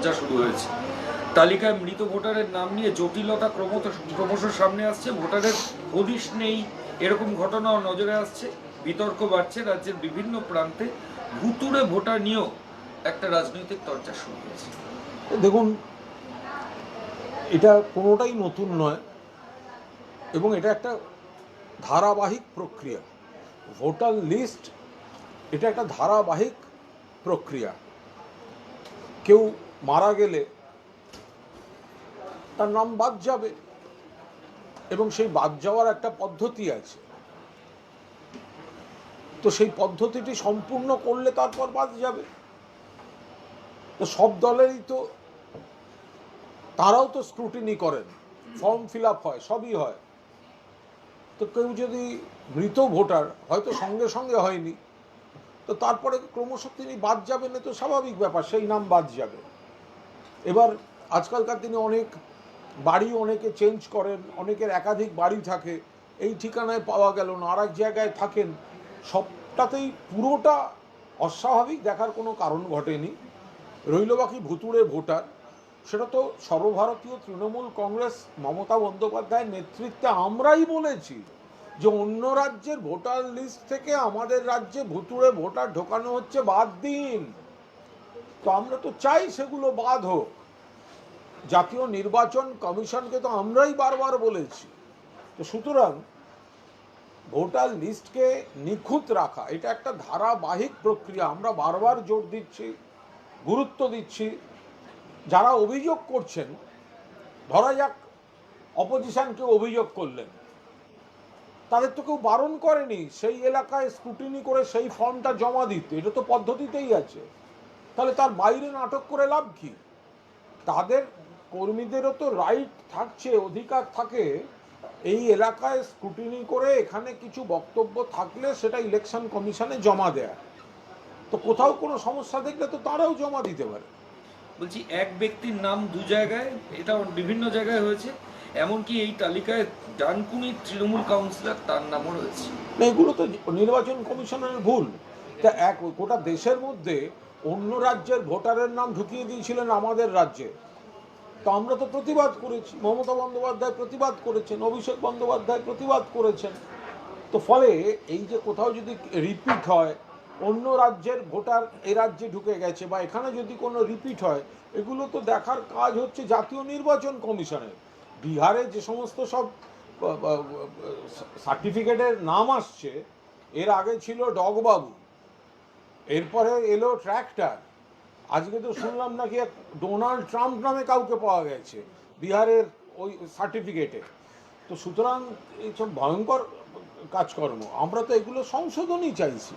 চর্চা শুরু হয়েছে। তালিকায় মৃত ভোটারের নাম নিয়ে জটিলতা ক্রমশ ক্রমশ সামনে আসছে। ভোটারের হদিশ নেই, এরকম ঘটনাও নজরে আসছে। বিতর্ক বাড়ছে, রাজ্যের বিভিন্ন প্রান্তে ভুতুড়ে ভোটার নিয়েও একটা রাজনৈতিক চর্চা শুরু হয়েছে। দেখুন, এটা কোনোটাই নতুন নয় এবং এটা একটা ধারাবাহিক প্রক্রিয়া। ভোটার লিস্ট এটা একটা ধারাবাহিক প্রক্রিয়া। কেউ মারা গেলে তার নাম বাদ যাবে। এবং সেই বাদ যাওয়ার একটা পদ্ধতি আছে। তো সেই পদ্ধতিটি সম্পূর্ণ করলে তারপর বাদ যাবে। তো সব দলেরই তো, তারাও তো স্ক্রুটিনি করেন। ফর্ম ফিল আপ হয়, সবই হয়। তো কেউ যদি মৃত ভোটার, হয়তো সঙ্গে সঙ্গে হয়নি। তো তারপরে ক্রমশ তিনি বাদ যাবেন তো স্বাভাবিক ব্যাপার, সেই নাম বাদ যাবে। এবার আজকালকার দিনে অনেক বাড়ি অনেকে চেঞ্জ করেন, অনেকের একাধিক বাড়ি থাকে, এই ঠিকানায় পাওয়া গেল না আর এক জায়গায় থাকেন, সবটাতেই পুরোটা অস্বাভাবিক দেখার কোনো কারণ ঘটেনি। রইল বাকি ভুতুড়ে ভোটার, সেটা তো সর্বভারতীয় তৃণমূল কংগ্রেস মমতা বন্দ্যোপাধ্যায়ের নেতৃত্বে আমরাই বলেছি যে অন্য রাজ্যের ভোটার লিস্ট থেকে আমাদের রাজ্যে ভুতুড়ে ভোটার ঢোকানো হচ্ছে বাদ দিন। তো আমরা তো চাই সেগুলো বাদ হোক। জাতীয় নির্বাচন কমিশনকে তো আমরাই বারবার বলেছি। তো সুতরাং ভোটার লিস্টকে নিখুঁত রাখা, এটা একটা ধারাবাহিক প্রক্রিয়া, আমরা বারবার জোর দিচ্ছি, গুরুত্ব দিচ্ছি। যারা অভিযোগ করছেন, ধরা যাক অপোজিশনকে অভিযোগ করলেন, তাদের তো কেউ বারণ করেনি, সেই এলাকায় স্ক্রুটিনি করে সেই ফর্মটা জমা দিতে, এটা তো পদ্ধতিতেই আছে। তাহলে তার বাইরে নাটক করে লাভ কি? তাদের কর্মীদেরও তো রাইট থাকছে অধিকার থাকে। এই এলাকায় স্ক্রুটিনি করে এখানে কিছু বক্তব্য থাকলে সেটা ইলেকশন কমিশনে জমা দেয়া। তো কোথাও কোনো সমস্যা দেখলে তো তারাও জমা দিতে পারে। বলছি এক ব্যক্তির নাম দু জায়গায় এটা বিভিন্ন জায়গায় হয়েছে। এমনকি এই তালিকায় ডানকুনি তৃণমূল কাউন্সিলর তার নামও রয়েছে। এগুলো তো নির্বাচন কমিশনের ভুল। তা এক গোটা দেশের মধ্যে অন্য রাজ্যের ভোটারের নাম ঢুকিয়ে দিয়েছিলেন আমাদের রাজ্যে। তো আমরা তো প্রতিবাদ করেছি। মমতা বন্দ্যোপাধ্যায় প্রতিবাদ করেছেন, অভিষেক বন্দ্যোপাধ্যায় প্রতিবাদ করেছেন। তো ফলে এই যে কোথাও যদি রিপিট হয়, অন্য রাজ্যের ভোটার এ রাজ্যে ঢুকে গেছে বা এখানে যদি কোনো রিপিট হয়, এগুলো তো দেখার কাজ হচ্ছে জাতীয় নির্বাচন কমিশনের। বিহারে যে সমস্ত সব সার্টিফিকেটের নাম আসছে, এর আগে ছিল ডগবাবু, এরপরে এলো ট্র্যাক্টর আজকে তো শুনলাম নাকি এক ডোনাল্ড ট্রাম্প নামে কাউকে পাওয়া গেছে বিহারের ওই সার্টিফিকেটে তো সুতরাং এইসব ভয়ঙ্কর কাজকর্ম আমরা তো এগুলো সংশোধনই চাইছি।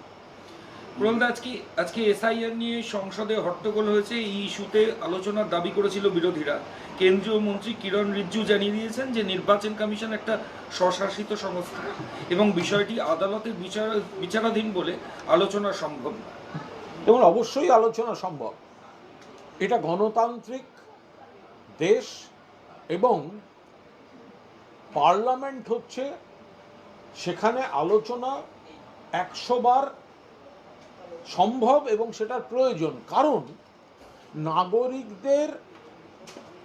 প্রণদা আজকে আজকে এসআইআর নিয়ে সংসদে হট্টগোল হয়েছে এই ইস্যুতে আলোচনার দাবি করেছিল বিরোধীরা। কেন্দ্রীয় মন্ত্রী কিরণ রিজ্জু জানিয়ে দিয়েছেন যে নির্বাচন কমিশন একটা স্বশাসিত সংস্থা এবং বিষয়টি আদালতের বিচার বিচারাধীন বলে আলোচনা সম্ভব না এবং অবশ্যই আলোচনা সম্ভব। এটা গণতান্ত্রিক দেশ এবং পার্লামেন্ট হচ্ছে সেখানে আলোচনা একশো বার সম্ভব এবং সেটার প্রয়োজন। কারণ নাগরিকদের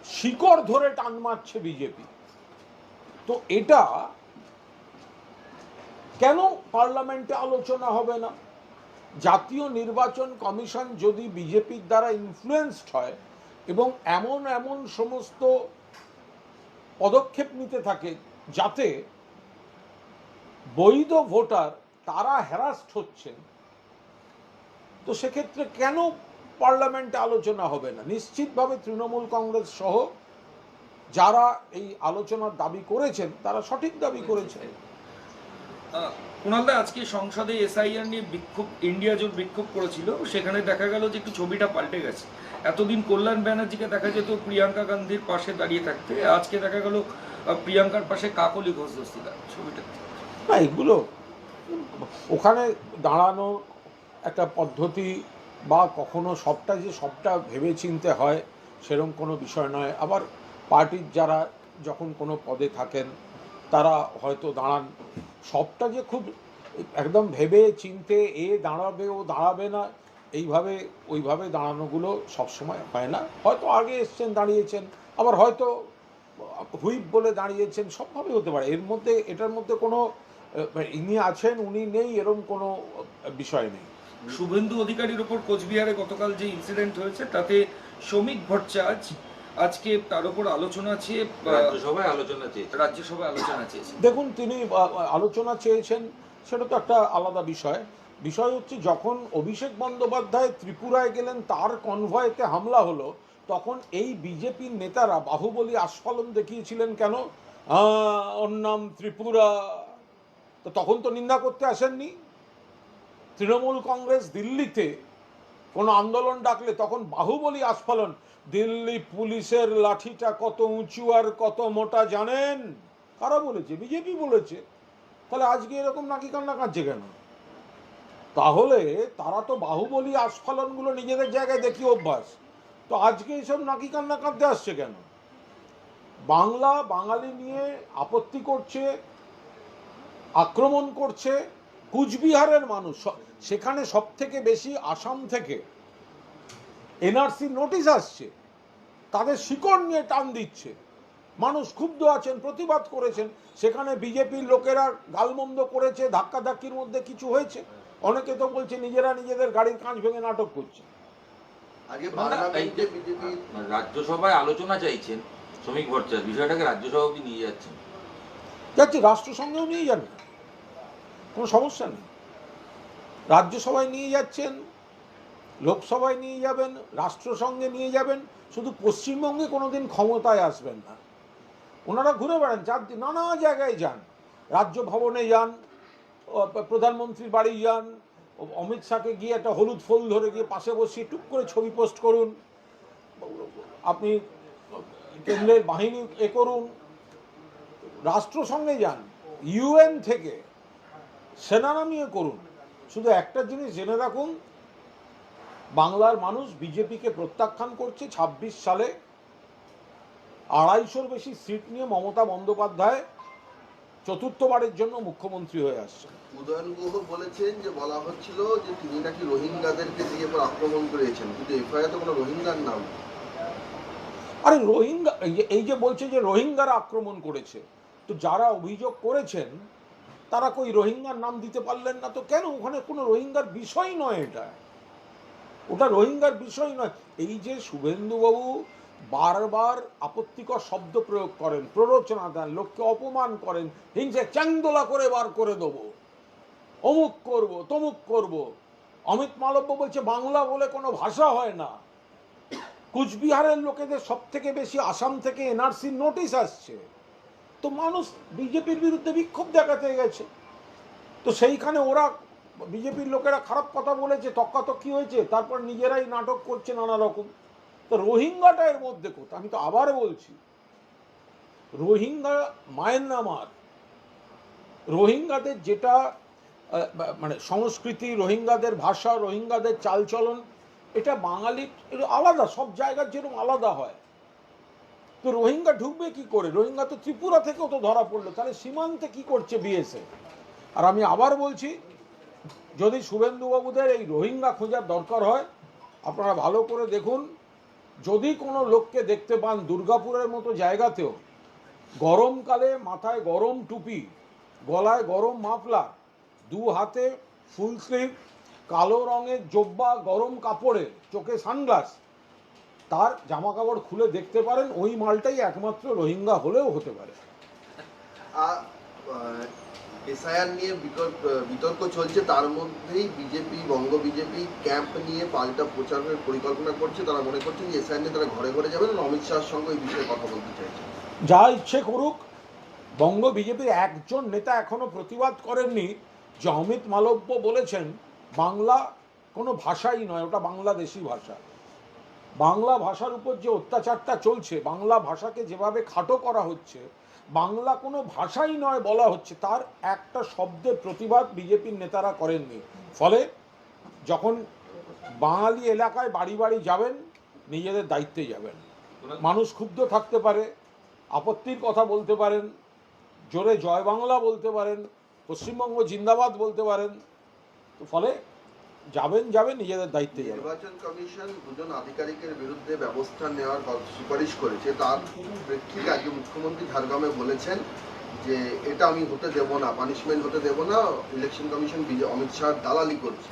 শিকড় ধরে টান মারছে বিজেপি। তো এটা কেন পার্লামেন্টে আলোচনা হবে না? জাতীয় নির্বাচন কমিশন যদি বিজেপির দ্বারা ইনফ্লুয়েসড হয় এবং এমন এমন সমস্ত পদক্ষেপ নিতে থাকে যাতে বৈধ ভোটার তারা হ্যারাস্ট হচ্ছেন তো সেক্ষেত্রে কেন পার্লামেন্টে আলোচনা হবে না? নিশ্চিতভাবে তৃণমূল কংগ্রেস সহ যারা এই আলোচনার দাবি করেছেন তারা সঠিক দাবি করেছেন। আহ, কুণালদা আজকে সংসদে এসআইআর নিয়ে বিক্ষোভ, ইন্ডিয়া জোট বিক্ষোভ করেছিল, সেখানে দেখা গেল যে একটু ছবিটা পাল্টে গেছে। এতদিন কল্যাণ ব্যানার্জিকে দেখা যেত প্রিয়াঙ্কা গান্ধীর পাশে দাঁড়িয়ে থাকতে, আজকে দেখা গেল প্রিয়াঙ্কার পাশে কাকলি ঘোষ দস্তিদার ছবিটা। এগুলো ওখানে দাঁড়ানো একটা পদ্ধতি বা কখনো সবটা যে সবটা ভেবে চিনতে হয় সেরকম কোনো বিষয় নয়। আবার পার্টির যারা যখন কোনো পদে থাকেন, তারা হয়তো দাঁড়ান সবটা যে খুব একদম ভেবে চিনতে এ দাঁড়াবে, ও দাঁড়াবে না, এইভাবে, ওইভাবে দাঁড়ানোগুলো সবসময় হয় না। হয়তো আগে এসছেন, দাঁড়িয়েছেন, আবার হয়তো হুইপ বলে দাঁড়িয়েছেন সবভাবে হতে পারে। এর মধ্যে, এটার মধ্যে কোনো ইনি আছেন, উনি নেই এরকম কোনো বিষয় নেই। শুভেন্দু অধিকারীর ওপর কোচবিহারে গতকাল যে ইনসিডেন্ট হয়েছে, তাতে শ্রমিক ভট্টাচার্য আজকে তার উপর আলোচনা চেয়ে রাজ্যসভায় আলোচনা চেয়েছে। রাজ্যসভায় আলোচনা চেয়েছে। দেখুন তিনি আলোচনা চেয়েছেন সেটা তো একটা আলাদা বিষয়। বিষয় হচ্ছে যখন অভিষেক বন্দ্যোপাধ্যায় ত্রিপুরায় গেলেন তার কনভয়েতে হামলা হলো তখন এই বিজেপির নেতারা বাহুবলী আস্ফালন দেখিয়েছিলেন কেন? ওর নাম ত্রিপুরা। তো তখন তো নিন্দা করতে আসেননি। তৃণমূল কংগ্রেস দিল্লিতে কোনো আন্দোলন ডাকলে তখন বাহুবলী আস্ফালন। দিল্লি পুলিশের লাঠিটা কত উঁচু আর কত মোটা জানেন? কারা বলেছে? বিজেপি বলেছে। তাহলে আজকে এরকম নাকি কান্না কাঁদছে কেন? তাহলে তারা তো বাহুবলী আস্ফালনগুলো নিজেদের জায়গায় দেখি অভ্যাস। তো আজকে এইসব নাকি কান্না কাঁদতে আসছে কেন? বাংলা, বাঙালি নিয়ে আপত্তি করছে, আক্রমণ করছে, কুচবিহারের মানুষ সেখানে সব থেকে বেশি আসাম থেকে এনআরসি নোটিশ আসছে। তাদের শিকড় নিয়ে টান দিচ্ছে। মানুষ ক্ষুব্ধ আছেন প্রতিবাদ করেছেন। সেখানে বিজেপির লোকেরা গালমন্দ করেছে ধাক্কাধাক্কির মধ্যে কিছু হয়েছে। অনেকে তো বলছে নিজেরা নিজেদের গাড়ির কাঁচ ভেঙে নাটক করছে। আগে না, না, এই পার্লামেন্টে যে বিজেপি রাজ্যসভায় আলোচনা চাইছেন শ্রমিক ভট্টাচার্য বিষয়টাকে রাজ্যসভা নিয়ে যাচ্ছেন? যাচ্ছি রাষ্ট্রসংঘেও নিয়ে যান কোনো সমস্যা নেই। রাজ্যসভায় নিয়ে যাচ্ছেন, লোকসভায় নিয়ে যাবেন, রাষ্ট্রসংঘে নিয়ে যাবেন, শুধু পশ্চিমবঙ্গে কোনো দিন ক্ষমতায় আসবেন না। ওনারা ঘুরে বেড়ান চারদিন নানা জায়গায় যান। রাজ্য ভবনে যান প্রধানমন্ত্রীর বাড়ি যান অমিত শাহকে গিয়ে একটা হলুদ ফুল ধরে গিয়ে পাশে বসিয়ে টুক করে ছবি পোস্ট করুন। আপনি কেন্দ্রের বাহিনী এ করুন। রাষ্ট্রসংঘে যান, ইউএন থেকে সেনা নামিয়ে করুন। শুধু একটা জিনিস জেনে রাখুন বাংলার মানুষ বিজেপিকে প্রত্যাখ্যান করছে ২৬ সালে। আড়াইশোর বেশি সিট নিয়ে মমতা বন্দ্যোপাধ্যায় চতুর্থবারের জন্য মুখ্যমন্ত্রী হয়ে আসছে উদয়ন গুহ বলেছেন যে বলা হচ্ছিল যে তিনি নাকি রোহিঙ্গাদেরকে দিয়ে আক্রমণ করেছেন। কিন্তু এফআইআর তো কোনো রোহিঙ্গার নাম। আরে রোহিঙ্গা এই যে- এই যে বলছে যে রোহিঙ্গারা আক্রমণ করেছে তো যারা অভিযোগ করেছেন তারা কই রোহিঙ্গার নাম দিতে পারলেন না তো কেন? ওখানে কোনো রোহিঙ্গার বিষয় নয় এটা। ওটা রোহিঙ্গার বিষয় নয়। এই যে শুভেন্দুবাবু বারবার আপত্তিকর শব্দ প্রয়োগ করেন, প্ররোচনা দেন, লোককে অপমান করেন, হিংসে চ্যাংদোলা করে বার করে দেবো। অমুক করব, তমুক করব। অমিত মালব্য বলছে, বাংলা বলে কোনো ভাষা হয় না। কুচবিহারের লোকেদের সব থেকে বেশি আসাম থেকে এনআরসির নোটিশ আসছে। তো মানুষ বিজেপির বিরুদ্ধে বিক্ষোভ দেখাতে গেছে। তো সেইখানে ওরা বিজেপির লোকেরা খারাপ কথা বলেছে তক্কাতক্কি হয়েছে, তারপর নিজেরাই নাটক করছে নানা রকম। তো রোহিঙ্গাটা এর মধ্যে কোথা আমি তো আবার বলছি, রোহিঙ্গা মায়ানমার রোহিঙ্গাদের যেটা মানে সংস্কৃতি, রোহিঙ্গাদের ভাষা, রোহিঙ্গাদের চালচলন, এটা বাঙালির আলাদা, সব জায়গার যেরকম আলাদা হয়। তো রোহিঙ্গা ঢুকবে কি করে? রোহিঙ্গা তো ত্রিপুরা থেকেও তো ধরা পড়ল। তাহলে সীমান্তে কি করছে বিএসএ আর আমি আবার বলছি, যদি শুভেন্দুবাবুদের এই রোহিঙ্গা খোঁজার দরকার হয়, আপনারা ভালো করে দেখুন, যদি কোনো লোককে দেখতে পান দুর্গাপুরের মতো জায়গাতেও, গরমকালে মাথায় গরম টুপি, গলায় গরম মাফলার দু হাতে ফুল স্লিভ, কালো রঙের জব্বা, গরম কাপড়ে, চোখে সানগ্লাস তার জামা কাপড় খুলে দেখতে পারেন ওই মালটাই একমাত্র রোহিঙ্গা হলেও হতে পারে। এসআইআর নিয়ে বিতর্ক বিতর্ক চলছে তার মধ্যেই বিজেপি বঙ্গ বিজেপি ক্যাম্প নিয়ে পাল্টা প্রচারের পরিকল্পনা করছে। তারা মনে করছেন যে এসআইআর নিয়ে তারা ঘরে ঘরে যাবেন অমিত শাহের সঙ্গে এই বিষয়ে কথা বলতে চাইছেন যা ইচ্ছে করুক বঙ্গ বিজেপির একজন নেতা এখনও প্রতিবাদ করেননি। যে অমিত মালব্য বলেছেন বাংলা কোনো ভাষাই নয় ওটা বাংলাদেশি ভাষা। বাংলা ভাষার উপর যে অত্যাচারটা চলছে, বাংলা ভাষাকে যেভাবে খাটো করা হচ্ছে, বাংলা কোনো ভাষাই নয় বলা হচ্ছে, তার একটা শব্দের প্রতিবাদ বিজেপির নেতারা করেননি। ফলে যখন বাঙালি এলাকায় বাড়ি বাড়ি যাবেন, নিজেদের দায়িত্বে যাবেন। মানুষ ক্ষুব্ধ থাকতে পারে, আপত্তির কথা বলতে পারেন, জোরে জয় বাংলা বলতে পারেন, পশ্চিমবঙ্গ জিন্দাবাদ বলতে পারেন। ফলে যাবেন যাবেন নিজেদের দায়িত্বে যাবেন। নির্বাচন কমিশন দুজন আধিকারিকের বিরুদ্ধে ব্যবস্থা নেওয়ার সুপারিশ করেছে। তার প্রেক্ষিতে আজকে মুখ্যমন্ত্রী ঝাড়গ্রামে বলেছেন যে এটা আমি হতে দেব না পানিশমেন্ট হতে দেব না ইলেকশন কমিশন অমিত শাহ দালালি করছে।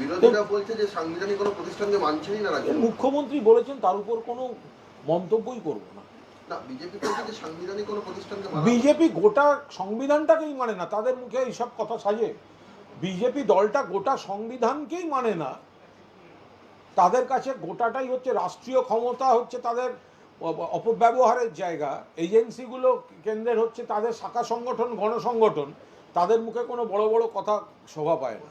বিরোধীরা বলছে যে সাংবিধানিক কোনো প্রতিষ্ঠানকে মানছেনই না মুখ্যমন্ত্রী বলেছেন তার উপর কোনো মন্তব্যই করব না। না বিজেপি সাংবিধানিক কোনো প্রতিষ্ঠানকে বিজেপি গোটা সংবিধানটাকেই মানে না তাদের মুখে এইসব কথা সাজে। বিজেপি দলটা গোটা সংবিধানকেই মানে না। তাদের কাছে গোটাটাই হচ্ছে রাষ্ট্রীয় ক্ষমতা হচ্ছে তাদের অপব্যবহারের জায়গা। এজেন্সিগুলো কেন্দ্রের হচ্ছে তাদের শাখা সংগঠন গণসংগঠন। তাদের মুখে কোনো বড় বড় কথা শোভা পায় না।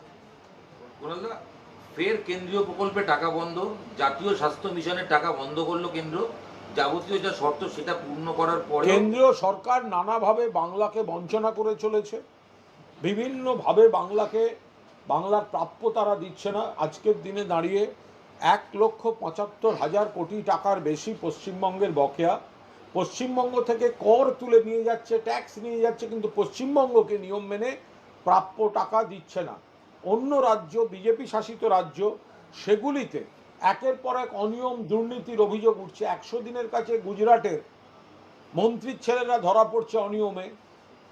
ফের কেন্দ্রীয় প্রকল্পে টাকা বন্ধ জাতীয় স্বাস্থ্য মিশনের টাকা বন্ধ করল কেন্দ্র। যাবতীয় যা শর্ত সেটা পূর্ণ করার পরে কেন্দ্রীয় সরকার নানাভাবে বাংলাকে বঞ্চনা করে চলেছে। বিভিন্নভাবে বাংলাকে, বাংলার প্রাপ্য তারা দিচ্ছে না। আজকের দিনে দাঁড়িয়ে এক লক্ষ পঁচাত্তর হাজার কোটি টাকার বেশি পশ্চিমবঙ্গের বকেয়া। পশ্চিমবঙ্গ থেকে কর তুলে নিয়ে যাচ্ছে ট্যাক্স নিয়ে যাচ্ছে, কিন্তু পশ্চিমবঙ্গকে নিয়ম মেনে প্রাপ্য টাকা দিচ্ছে না। অন্য রাজ্য, বিজেপি শাসিত রাজ্য, সেগুলিতে একের পর এক অনিয়ম, দুর্নীতির অভিযোগ উঠছে। একশো দিনের কাছে গুজরাটের মন্ত্রীর ছেলেরা ধরা পড়ছে অনিয়মে।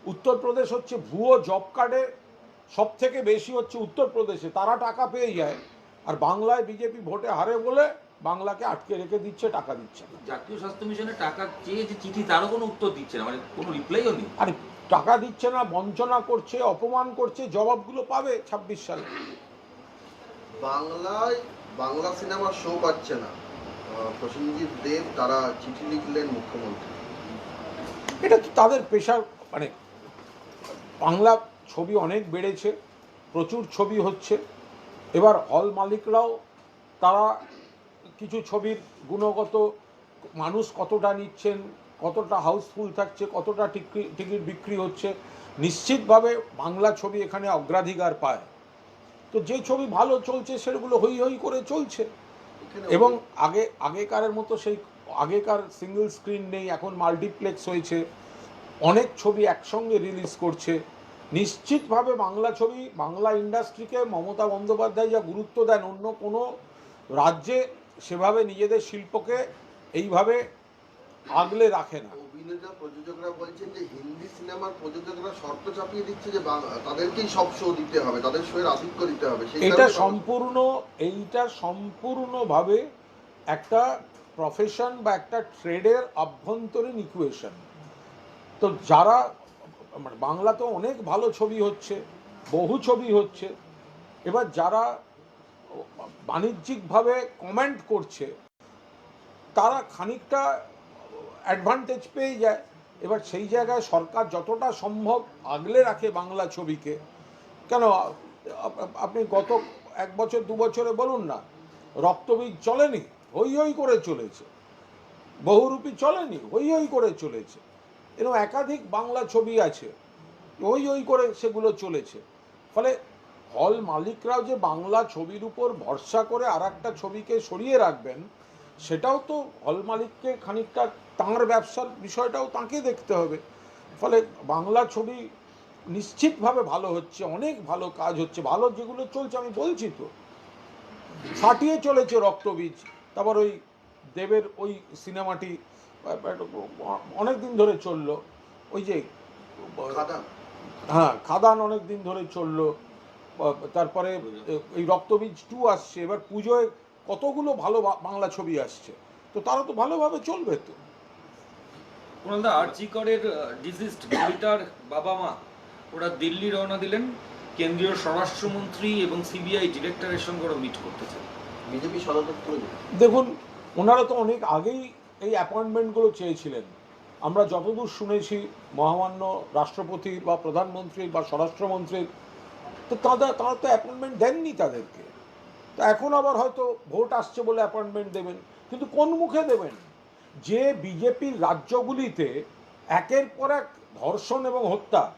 উত্তরপ্রদেশ হচ্ছে ভুয়ো জব কার্ডে সব থেকে বেশি হচ্ছে উত্তরপ্রদেশে। তারা টাকা পেয়ে যায়। আর বাংলায় বিজেপি ভোটে হারে বলে বাংলাকে আটকে রেখে দিচ্ছে টাকা দিচ্ছে জাতীয় স্বাস্থ্য মিশনের টাকা চেয়ে যে চিঠি তারও কোনো উত্তর দিচ্ছে না। মানে কোনো রিপ্লাইও নেই। আর টাকা দিচ্ছে না বঞ্চনা করছে অপমান করছে জবাবগুলো পাবে ছাব্বিশ সালে। বাংলায় বাংলা সিনেমার শো পাচ্ছে না। আহ, প্রসেনজিৎ দেব তারা চিঠি লিখলেন মুখ্যমন্ত্রী। এটা তো তাদের পেশার মানে বাংলা ছবি অনেক বেড়েছে প্রচুর ছবি হচ্ছে। এবার হল মালিকরাও তারা কিছু ছবির গুণগত মানুষ কতটা নিচ্ছেন কতটা হাউসফুল থাকছে কতটা টিকি- টিকিট বিক্রি হচ্ছে নিশ্চিতভাবে বাংলা ছবি এখানে অগ্রাধিকার পায়। তো যে ছবি ভালো চলছে সেগুলো হই হই করে চলছে। এবং আগে আগেকারের মতো সেই আগেকার সিঙ্গেল স্ক্রিন নেই এখন মাল্টিপ্লেক্স হয়েছে। অনেক ছবি একসঙ্গে রিলিজ করছে। নিশ্চিতভাবে বাংলা ছবি বাংলা ইন্ডাস্ট্রিকে মমতা বন্দ্যোপাধ্যায় যা গুরুত্ব দেন অন্য কোনো রাজ্যে সেভাবে নিজেদের শিল্পকে এইভাবে আগলে রাখে না। অভিনেতা প্রযোজকরা বলছেন যে হিন্দি সিনেমার প্রযোজকরা শর্ত চাপিয়ে দিচ্ছে যে তাদেরকেই সব শো দিতে হবে তাদের শো এর আধিক্য দিতে হবে। এটা সম্পূর্ণ এইটা সম্পূর্ণভাবে একটা প্রফেশন বা একটা ট্রেডের আভ্যন্তরীণ ইকুয়েশন তো যারা মানে বাংলাতে অনেক ভালো ছবি হচ্ছে, বহু ছবি হচ্ছে, এবার যারা বাণিজ্যিকভাবে কমেন্ট করছে, তারা খানিকটা অ্যাডভান্টেজ পেয়ে যায়। এবার সেই জায়গায় সরকার যতটা সম্ভব আগলে রাখে বাংলা ছবিকে। কেন? আপনি গত এক বছর, দু বছরে বলুন না, রক্তবীজ চলেনি, হই হই করে চলেছে। বহুরূপী চলেনি, হই হই করে চলেছে। এরকম একাধিক বাংলা ছবি আছে। ওই ওই করে সেগুলো চলেছে। ফলে হল মালিকরাও যে বাংলা ছবির উপর ভরসা করে আর একটা ছবিকে সরিয়ে রাখবেন, সেটাও তো হল মালিককে খানিকটা তাঁর ব্যবসার বিষয়টাও তাঁকে দেখতে হবে। ফলে বাংলা ছবি নিশ্চিতভাবে ভালো হচ্ছে, অনেক ভালো কাজ হচ্ছে, ভালো যেগুলো চলছে, আমি বলছি তো। ফাটিয়ে চলেছে রক্তবীজ, তারপর ওই দেবের ওই সিনেমাটি অনেক দিন ধরে চলল। ওই যে হ্যাঁ খাদান অনেক দিন ধরে চলল। তারপরে এই রক্তবীজ টু আসছে। এবার পুজোয় কতগুলো ভালো বাংলা ছবি আসছে। তো তারা তো ভালোভাবে চলবে তো। কুণালদা আরজিকরের ডিজিস্ট কবিতার বাবা মা ওরা দিল্লি রওনা দিলেন। কেন্দ্রীয় স্বরাষ্ট্রমন্ত্রী এবং সিবিআই ডিরেক্টরের সঙ্গে ওরা মিট করতে চান। বিজেপি সদর দপ্তরে দেখুন ওনারা তো অনেক আগেই এই অ্যাপয়েন্টমেন্টগুলো চেয়েছিলেন। আমরা যতদূর শুনেছি, মহামান্য রাষ্ট্রপতি বা প্রধানমন্ত্রী বা স্বরাষ্ট্রমন্ত্রীর, তো তাদের তারা তো অ্যাপয়েন্টমেন্ট দেননি তাদেরকে। তো এখন আবার হয়তো ভোট আসছে বলে অ্যাপয়েন্টমেন্ট দেবেন। কিন্তু কোন মুখে দেবেন? যে বিজেপির রাজ্যগুলিতে একের পর এক ধর্ষণ এবং হত্যা,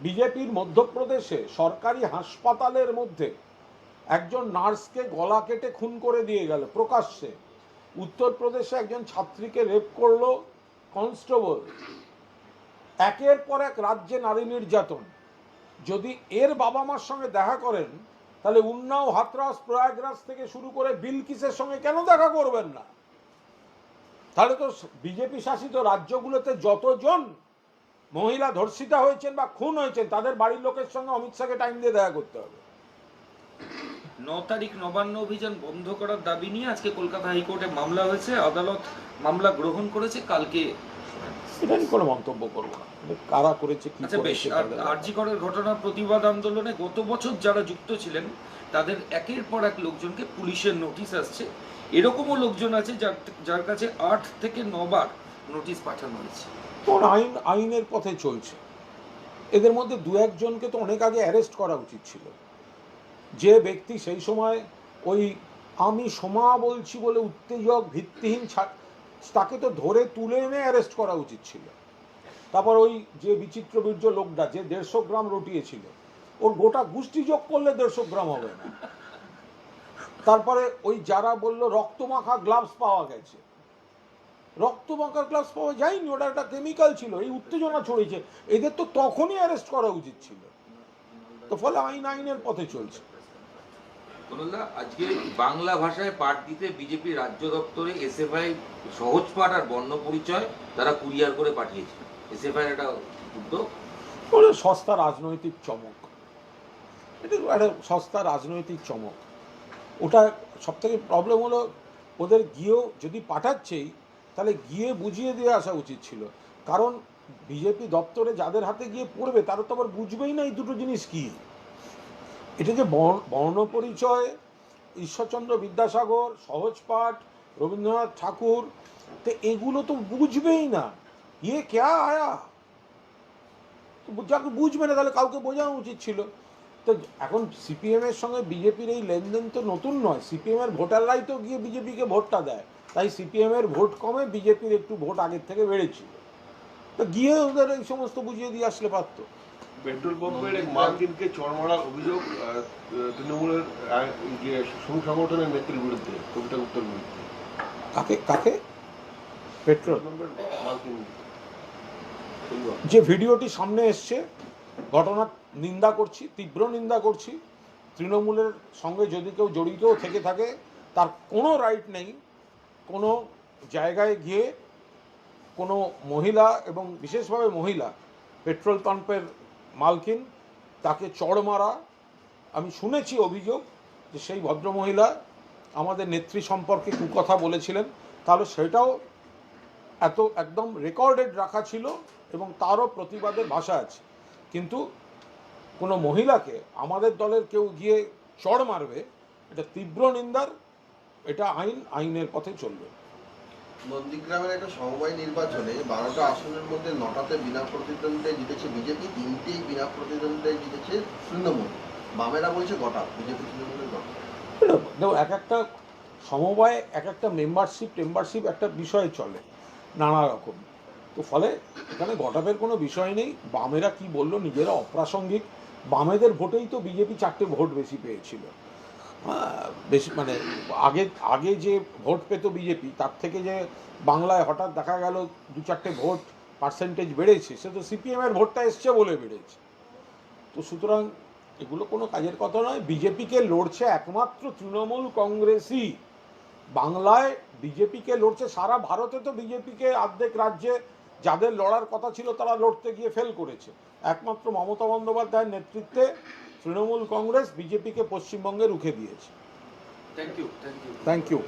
বিজেপির মধ্যপ্রদেশে সরকারি হাসপাতালের মধ্যে একজন নার্সকে গলা কেটে খুন করে দিয়ে গেল, প্রকাশ্যে। উত্তরপ্রদেশে একজন ছাত্রীকে রেপ করল কনস্টেবল একের পর এক রাজ্যে নারী নির্যাতন। যদি এর বাবা মার সঙ্গে দেখা করেন, তাহলে উন্নাও হাতরাস প্রয়াগরাজ থেকে শুরু করে বিলকিসের সঙ্গে কেন দেখা করবেন না? তাহলে তো বিজেপি শাসিত রাজ্যগুলোতে যতজন মহিলা ধর্ষিতা হয়েছেন বা খুন হয়েছেন, তাদের বাড়ির লোকের সঙ্গে অমিত শাহকে টাইম দিয়ে দেখা করতে হবে। ন তারিখ নবান্ন অভিযান বন্ধ করার দাবি নিয়ে আজকে কলকাতা হাইকোর্টে মামলা হয়েছে। আদালত মামলা গ্রহণ করেছে কালকে। এটা নিয়ে কোনো মন্তব্য করব না। কারা করেছে কি আচ্ছা করেছে আর তাদের- ঘটনার প্রতিবাদ আন্দোলনে গত বছর যারা যুক্ত ছিলেন তাদের একের পর এক লোকজনকে পুলিশের নোটিশ আসছে। এরকমও লোকজন আছে যার যার কাছে আট থেকে নবার নোটিশ পাঠানো হয়েছে। আইন আইনের পথে চলছে। এদের মধ্যে দু একজনকে তো অনেক আগে অ্যারেস্ট করা উচিত ছিল। যে ব্যক্তি সেই সময় ওই আমি সমা বলছি বলে উত্তেজক, ভিত্তিহীন তাকে তো ধরে তুলে এনে অ্যারেস্ট করা উচিত ছিল। তারপর ওই যে বিচিত্র বীর্য লোকটা যে দেড়শো গ্রাম রটিয়েছিল, ওর গোটা গোষ্ঠী যোগ করলে দেড়শো গ্রাম হবে না। তারপরে ওই যারা বলল রক্তমাখা গ্লাভস পাওয়া গেছে। রক্তমাখার গ্লাভস পাওয়া যায়নি, ওটা একটা কেমিক্যাল ছিল, এই উত্তেজনা ছড়িয়েছে। এদের তো তখনই অ্যারেস্ট করা উচিত ছিল। তো ফলে আইন আইনের পথে চলছে। আজকে বাংলা ভাষায় পাঠ দিতে বিজেপি রাজ্য দপ্তরে এসএফআই সহজ পাঠ আর বর্ণ পরিচয় তারা কুরিয়ার করে পাঠিয়েছে। এসএফআই একটা উদ্যোগ। সস্তা রাজনৈতিক চমক। এটা একটা সস্তা রাজনৈতিক চমক। ওটা সব থেকে প্রবলেম হলো, ওদের গিয়েও যদি পাঠাচ্ছেই, তাহলে গিয়ে বুঝিয়ে দিয়ে আসা উচিত ছিল। কারণ বিজেপি দপ্তরে যাদের হাতে গিয়ে পড়বে, তারা তো আবার বুঝবেই না এই দুটো জিনিস কি। এটা যে বর্ণ- পরিচয় ঈশ্বরচন্দ্র বিদ্যাসাগর সহজপাঠ রবীন্দ্রনাথ ঠাকুর, তো এগুলো তো বুঝবেই না। ইয়ে ক্যা আয়া? যাকে বুঝবে না তাহলে কাউকে বোঝানো উচিত ছিল। তো এখন সিপিএম এর সঙ্গে বিজেপির এই লেনদেন তো নতুন নয়। সিপিএম এর ভোটাররাই তো গিয়ে বিজেপিকে ভোটটা দেয়। তাই সিপিএম এর ভোট কমে বিজেপির একটু ভোট আগের থেকে বেড়েছিল। তো গিয়ে ওদের এই সমস্ত বুঝিয়ে দিয়ে আসলে পারতো। পেট্রোল পাম্পের এক মার্কিনকে চড় মারার অভিযোগ তৃণমূলের যে শ্রমিক সংগঠনের নেত্রীর বিরুদ্ধে কবিতা গুপ্তর বিরুদ্ধে। কাকে কাকে? পেট্রোল। পাম্পের মার্কিন যে ভিডিওটি সামনে এসছে ঘটনার নিন্দা করছি তীব্র নিন্দা করছি তৃণমূলের সঙ্গে যদি কেউ জড়িতও থেকে থাকে তার কোনো রাইট নেই। কোনো জায়গায় গিয়ে কোনো মহিলা এবং বিশেষভাবে মহিলা পেট্রোল পাম্পের মালকিন, তাকে চড় মারা। আমি শুনেছি অভিযোগ যে সেই ভদ্রমহিলা আমাদের নেত্রী সম্পর্কে কুকথা বলেছিলেন। তাহলে সেটাও এত একদম রেকর্ডেড রাখা ছিল এবং তারও প্রতিবাদের ভাষা আছে। কিন্তু কোনো মহিলাকে আমাদের দলের কেউ গিয়ে চড় মারবে, এটা তীব্র নিন্দার, এটা আইন, আইনের পথে চলবে। নন্দীগ্রামের একটা সমবায় নির্বাচনে বারোটা আসনের মধ্যে নটাতে বিনা প্রতিদ্বন্দ্বিতায় জিতেছে বিজেপি, তিনটেই বিনা প্রতিদ্বন্দ্বিতায় জিতেছে তৃণমূল। বামেরা বলছে গোটা, বিজেপি, তৃণমূলের গোটা। দেখো এক একটা সমবায়, এক একটা মেম্বারশিপ টেম্বারশিপ একটা বিষয়ে চলে, নানা রকম। তো ফলে এখানে গটাপের কোনো বিষয় নেই, বামেরা কি বলল, নিজেরা অপ্রাসঙ্গিক। বামেদের ভোটেই তো বিজেপি চারটে ভোট বেশি পেয়েছিল। বেশি মানে আগে আগে যে ভোট পেত বিজেপি তার থেকে যে বাংলায় হঠাৎ দেখা গেল দু চারটে ভোট পার্সেন্টেজ বেড়েছে, সে তো সিপিএমের ভোটটা এসছে বলে বেড়েছে। তো সুতরাং এগুলো কোনো কাজের কথা নয়। বিজেপিকে লড়ছে একমাত্র তৃণমূল কংগ্রেসই। বাংলায় বিজেপিকে লড়ছে, সারা ভারতে তো বিজেপিকে অর্ধেক রাজ্যে যাদের লড়ার কথা ছিল তারা লড়তে গিয়ে ফেল করেছে। একমাত্র মমতা বন্দ্যোপাধ্যায়ের নেতৃত্বে তৃণমূল কংগ্রেস বিজেপিকে পশ্চিমবঙ্গে রুখে দিয়েছে। Thank you thank you